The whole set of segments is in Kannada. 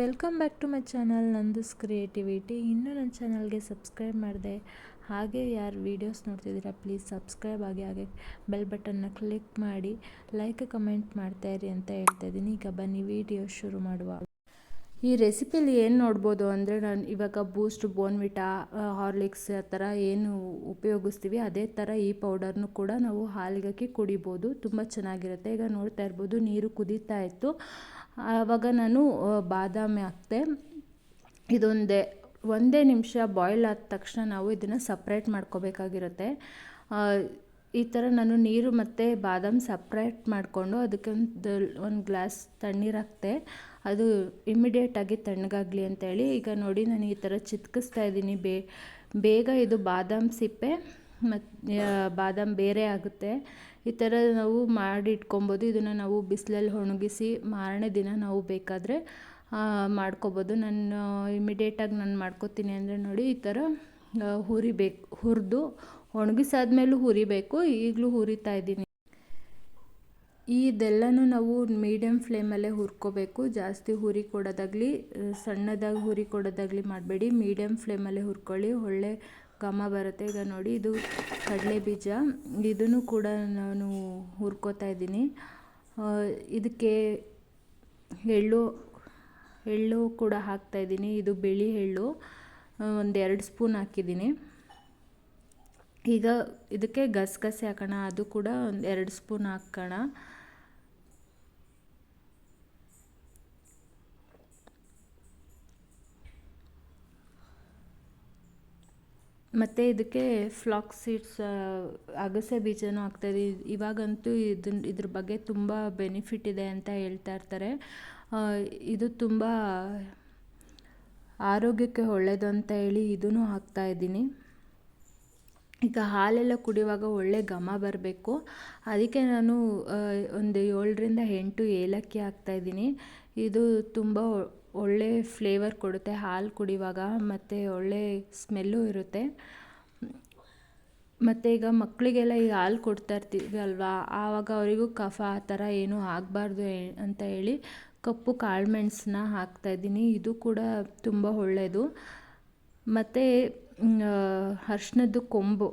Welcome back to my channel Nandi's creativity ಇನ್ನೂ ನನ್ನ ಚಾನಲ್ಗೆ ಸಬ್ಸ್ಕ್ರೈಬ್ ಮಾಡಿದೆ, ಹಾಗೆ ಯಾರು ವೀಡಿಯೋಸ್ ನೋಡ್ತಿದ್ದೀರಾ ಪ್ಲೀಸ್ ಸಬ್ಸ್ಕ್ರೈಬ್ ಆಗಿ, ಹಾಗೆ ಬೆಲ್ ಬಟನ್ನ ಕ್ಲಿಕ್ ಮಾಡಿ ಲೈಕ್ ಕಮೆಂಟ್ ಮಾಡ್ತಾಯಿರಿ ಅಂತ ಹೇಳ್ತಾ ಇದ್ದೀನಿ. ಈಗ ಬನ್ನಿ ವಿಡಿಯೋ ಶುರು ಮಾಡುವ. ಈ ರೆಸಿಪಿಲಿ ಏನು ನೋಡ್ಬೋದು ಅಂದರೆ ನಾನು ಇವಾಗ ಬೂಸ್ಟ್ ಬೋನ್ವಿಟಾ ಹಾರ್ಲಿಕ್ಸ್ ಆ ಥರ ಏನು ಉಪಯೋಗಿಸ್ತೀವಿ, ಅದೇ ಥರ ಈ ಪೌಡರ್ನು ಕೂಡ ನಾವು ಹಾಲಿಗೆ ಹಾಕಿ ಕುಡಿಬೋದು. ತುಂಬ ಚೆನ್ನಾಗಿರುತ್ತೆ. ಈಗ ನೋಡ್ತಾ ಇರ್ಬೋದು ನೀರು ಕುದೀತಾ ಇತ್ತು. ಆವಾಗ ನಾನು ಬಾದಾಮಿ ಹಾಕ್ತೆ. ಇದೊಂದೇ, ಒಂದೇ ನಿಮಿಷ ಬಾಯ್ಲ್ ಆದ ತಕ್ಷಣ ನಾವು ಇದನ್ನು ಸಪ್ರೇಟ್ ಮಾಡ್ಕೋಬೇಕಾಗಿರುತ್ತೆ. ಈ ಥರ ನಾನು ನೀರು ಮತ್ತು ಬಾದಾಮಿ ಸಪ್ರೇಟ್ ಮಾಡಿಕೊಂಡು ಅದಕ್ಕೆ ಒಂದು ಒಂದು ಗ್ಲಾಸ್ ತಣ್ಣೀರು ಹಾಕ್ತೆ. ಅದು ಇಮ್ಮಿಡಿಯೇಟಾಗಿ ತಣ್ಣಗಾಗಲಿ ಅಂತೇಳಿ ಈಗ ನೋಡಿ ನಾನು ಈ ಥರ ಚಿತ್ಕಿಸ್ತಾ ಇದ್ದೀನಿ. ಬೇ, ಬೇಗ ಇದು ಬಾದಾಮ್ ಸಿಪ್ಪೆ ಮತ್ತು ಬಾದಾಮ್ ಬೇರೆ ಆಗುತ್ತೆ. ಈ ಥರ ನಾವು ಮಾಡಿ ಇಟ್ಕೊಬೋದು. ಇದನ್ನು ನಾವು ಬಿಸಿಲಲ್ಲಿ ಒಣಗಿಸಿ ಮಾರನೇ ದಿನ ನಾವು ಬೇಕಾದರೆ ಮಾಡ್ಕೊಬೋದು. ನಾನು ಇಮಿಡಿಯೇಟಾಗಿ ನಾನು ಮಾಡ್ಕೋತೀನಿ ಅಂದರೆ ನೋಡಿ ಈ ಥರ ಹುರಿಬೇಕು, ಹುರಿದು ಒಣಗಿಸಾದ್ಮೇಲೂ ಹುರಿಬೇಕು. ಈಗಲೂ ಹುರಿತಾ ಇದ್ದೀನಿ. ಇದೆಲ್ಲನೂ ನಾವು ಮೀಡಿಯಮ್ ಫ್ಲೇಮಲ್ಲೇ ಹುರ್ಕೋಬೇಕು. ಜಾಸ್ತಿ ಹುರಿ ಕೊಡೋದಾಗಲಿ ಸಣ್ಣದಾಗಿ ಹುರಿ ಕೊಡೋದಾಗಲಿ ಮಾಡಬೇಡಿ. ಮೀಡಿಯಮ್ ಫ್ಲೇಮಲ್ಲೇ ಹುರ್ಕೊಳ್ಳಿ. ಒಳ್ಳೆ ಘಮ ಬರುತ್ತೆ ಈಗ ನೋಡಿ. ಇದು ಕಡಲೆ ಬೀಜ. ಇದನ್ನು ಕೂಡ ನಾನು ಹುರ್ಕೋತಾ ಇದ್ದೀನಿ. ಇದಕ್ಕೆ ಎಳ್ಳು ಎಳ್ಳು ಕೂಡ ಹಾಕ್ತಾಯಿದ್ದೀನಿ ಇದು ಬಿಳಿ ಎಳ್ಳು. ಒಂದೆರಡು ಸ್ಪೂನ್ ಹಾಕಿದ್ದೀನಿ. ಈಗ ಇದಕ್ಕೆ ಗಸಗಸೆ ಹಾಕೋಣ, ಅದು ಕೂಡ ಒಂದು ಎರಡು ಸ್ಪೂನ್ ಹಾಕೋಣ. ಮತ್ತು ಇದಕ್ಕೆ ಫ್ಲಾಕ್ ಸೀಡ್ಸ್ ಅಗಸೆ ಬೀಜನೂ ಹಾಕ್ತಾಯಿದ್ದೀವಿ ಇವಾಗಂತೂ ಇದನ್ನ ಇದ್ರ ಬಗ್ಗೆ ತುಂಬ ಬೆನಿಫಿಟ್ ಇದೆ ಅಂತ ಹೇಳ್ತಾ ಇರ್ತಾರೆ. ಇದು ತುಂಬ ಆರೋಗ್ಯಕ್ಕೆ ಒಳ್ಳೆಯದು ಅಂತ ಹೇಳಿ ಇದನ್ನು ಹಾಕ್ತಾಯಿದ್ದೀನಿ ಈಗ ಹಾಲೆಲ್ಲ ಕುಡಿಯುವಾಗ ಒಳ್ಳೆ ಘಮ ಬರಬೇಕು. ಅದಕ್ಕೆ ನಾನು ಒಂದು ಏಳರಿಂದ ಎಂಟು ಏಲಕ್ಕಿ ಹಾಕ್ತಾಯಿದ್ದೀನಿ ಇದು ತುಂಬ ಒಳ್ಳೆ ಫ್ಲೇವರ್ ಕೊಡುತ್ತೆ ಹಾಲು ಕುಡಿಯುವಾಗ ಮತ್ತು ಒಳ್ಳೆ ಸ್ಮೆಲ್ಲು ಇರುತ್ತೆ. ಮತ್ತು ಈಗ ಮಕ್ಕಳಿಗೆಲ್ಲ ಈಗ ಹಾಲು ಕೊಡ್ತಾ ಇರ್ತೀವಿ ಅಲ್ವಾ? ಆವಾಗ ಅವರಿಗೂ ಕಫ ಆ ಥರ ಏನೂ ಆಗಬಾರ್ದು ಅಂತ ಹೇಳಿ ಕಪ್ಪು ಕಾಳುಮೆಣ್ಸನ್ನ ಹಾಕ್ತಾಯಿದ್ದೀನಿ ಇದು ಕೂಡ ತುಂಬ ಒಳ್ಳೆಯದು ಮತ್ತು ಅರ್ಶಿನದ್ದು ಕೊಂಬು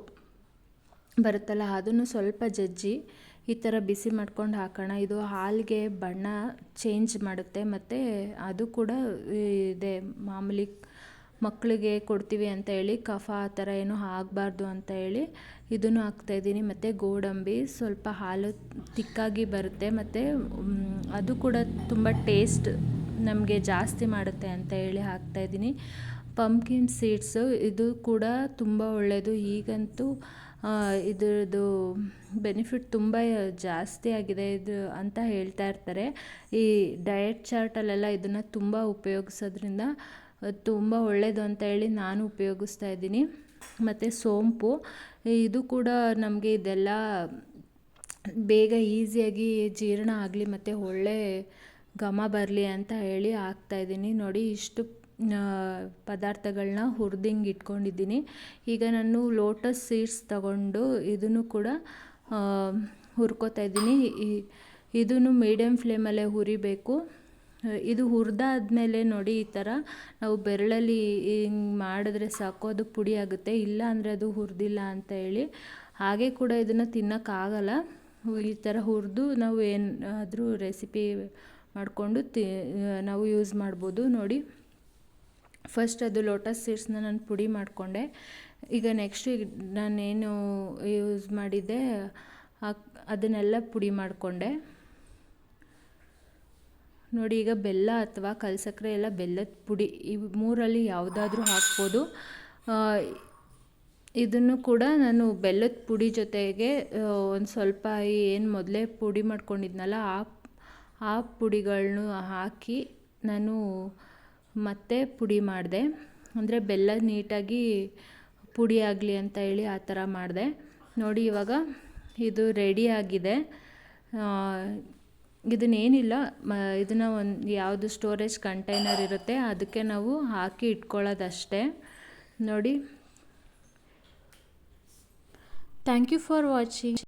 ಬರುತ್ತಲ್ಲ, ಅದನ್ನು ಸ್ವಲ್ಪ ಜಜ್ಜಿ ಈ ಥರ ಬಿಸಿ ಮಾಡ್ಕೊಂಡು ಹಾಕೋಣ. ಇದು ಹಾಲಿಗೆ ಬಣ್ಣ ಚೇಂಜ್ ಮಾಡುತ್ತೆ, ಮತ್ತು ಅದು ಕೂಡ ಇದೆ. ಮಾಮೂಲಿ ಮಕ್ಕಳಿಗೆ ಕೊಡ್ತೀವಿ ಅಂತ ಹೇಳಿ, ಕಫ ಆ ಥರ ಏನೂ ಆಗಬಾರ್ದು ಅಂತ ಹೇಳಿ ಇದನ್ನು ಹಾಕ್ತಾಯಿದ್ದೀನಿ ಮತ್ತು ಗೋಡಂಬಿ ಸ್ವಲ್ಪ ಹಾಲು ತಿಕ್ಕಾಗಿ ಬರುತ್ತೆ, ಮತ್ತು ಅದು ಕೂಡ ತುಂಬ ಟೇಸ್ಟ್ ನಮಗೆ ಜಾಸ್ತಿ ಮಾಡುತ್ತೆ ಅಂತ ಹೇಳಿ ಹಾಕ್ತಾಯಿದ್ದೀನಿ ಪಂಪ್ಕಿನ್ ಸೀಡ್ಸು ಇದು ಕೂಡ ತುಂಬ ಒಳ್ಳೆಯದು ಈಗಂತೂ ಇದರದ್ದು ಬೆನಿಫಿಟ್ ತುಂಬ ಜಾಸ್ತಿ ಆಗಿದೆ ಇದು ಅಂತ ಹೇಳ್ತಾ ಇರ್ತಾರೆ. ಈ ಡಯಟ್ ಚಾರ್ಟಲ್ಲೆಲ್ಲ ಇದನ್ನು ತುಂಬ ಉಪಯೋಗಿಸೋದ್ರಿಂದ, ತುಂಬ ಒಳ್ಳೆಯದು ಅಂತ ಹೇಳಿ ನಾನು ಉಪಯೋಗಿಸ್ತಾ ಇದ್ದೀನಿ. ಮತ್ತು ಸೋಂಪು, ಇದು ಕೂಡ ನಮಗೆ ಇದೆಲ್ಲ ಬೇಗ ಈಸಿಯಾಗಿ ಜೀರ್ಣ ಆಗಲಿ, ಮತ್ತು ಒಳ್ಳೆ ಘಮ ಬರಲಿ ಅಂತ ಹೇಳಿ ಹಾಕ್ತಾಯಿದ್ದೀನಿ ನೋಡಿ, ಇಷ್ಟು ಪದಾರ್ಥಗಳನ್ನ ಹುರ್ದಿಂಗೆ ಇಟ್ಕೊಂಡಿದ್ದೀನಿ. ಈಗ ನಾನು ಲೋಟಸ್ ಸೀಡ್ಸ್ ತಗೊಂಡು ಇದನ್ನು ಕೂಡ ಹುರ್ಕೋತಾ ಇದ್ದೀನಿ. ಇದನ್ನು ಮೀಡಿಯಮ್ ಫ್ಲೇಮಲ್ಲೇ ಹುರಿಬೇಕು. ಇದು ಹುರಿದಾದ್ಮೇಲೆ ನೋಡಿ ಈ ಥರ ನಾವು ಬೆರಳಲ್ಲಿ ಹಿಂಗೆ ಮಾಡಿದ್ರೆ ಸಾಕು, ಅದು ಪುಡಿ ಆಗುತ್ತೆ. ಇಲ್ಲ ಅಂದರೆ ಅದು ಹುರಿದಿಲ್ಲ ಅಂತ ಹೇಳಿ. ಹಾಗೆ ಕೂಡ ಇದನ್ನು ತಿನ್ನೋಕ್ಕಾಗಲ್ಲ ಈ ಥರ ಹುರಿದು ನಾವು ಏನಾದರೂ ರೆಸಿಪಿ ಮಾಡಿಕೊಂಡು ತಿ, ನಾವು ಯೂಸ್ ಮಾಡ್ಬೋದು. ನೋಡಿ. ಫಸ್ಟ್ ಅದು ಲೋಟಸ್ ಸೀಡ್ಸ್ನ ನಾನು ಪುಡಿ ಮಾಡಿಕೊಂಡೆ. ಈಗ ನೆಕ್ಸ್ಟ್ ಈಗ ನಾನೇನು ಯೂಸ್ ಮಾಡಿದ್ದೆ ಅದನ್ನೆಲ್ಲ ಪುಡಿ ಮಾಡಿಕೊಂಡೆ. ನೋಡಿ ಈಗ ಬೆಲ್ಲ ಅಥವಾ ಕಲ್ಸಕ್ಕರೆ ಎಲ್ಲ ಬೆಲ್ಲದ ಪುಡಿ ಇವು ಮೂರಲ್ಲಿ ಯಾವುದಾದ್ರೂ ಹಾಕ್ಬೋದು. ಇದನ್ನು ಕೂಡ ನಾನು ಬೆಲ್ಲದ ಪುಡಿ ಜೊತೆಗೆ ಒಂದು ಸ್ವಲ್ಪ ಏನು ಮೊದಲೇ ಪುಡಿ ಮಾಡ್ಕೊಂಡಿದ್ನಲ್ಲ, ಆ ಆ ಪುಡಿಗಳನ್ನೂ ಹಾಕಿ ನಾನು ಮತ್ತೆ ಪುಡಿ ಮಾಡಿದೆ. ಅಂದರೆ ಬೆಲ್ಲ ನೀಟಾಗಿ ಪುಡಿ ಆಗಲಿ ಅಂತ ಹೇಳಿ ಆ ಥರ ಮಾಡಿದೆ. ನೋಡಿ ಇವಾಗ ಇದು ರೆಡಿ ಆಗಿದೆ. ಇದನ್ನೇನಿಲ್ಲ, ಮ, ಇದನ್ನು ಒಂದು ಯಾವುದು ಸ್ಟೋರೇಜ್ ಕಂಟೈನರ್ ಇರುತ್ತೆ ಅದಕ್ಕೆ ನಾವು ಹಾಕಿ ಇಟ್ಕೊಳ್ಳೋದಷ್ಟೇ. ನೋಡಿ. Thank you for watching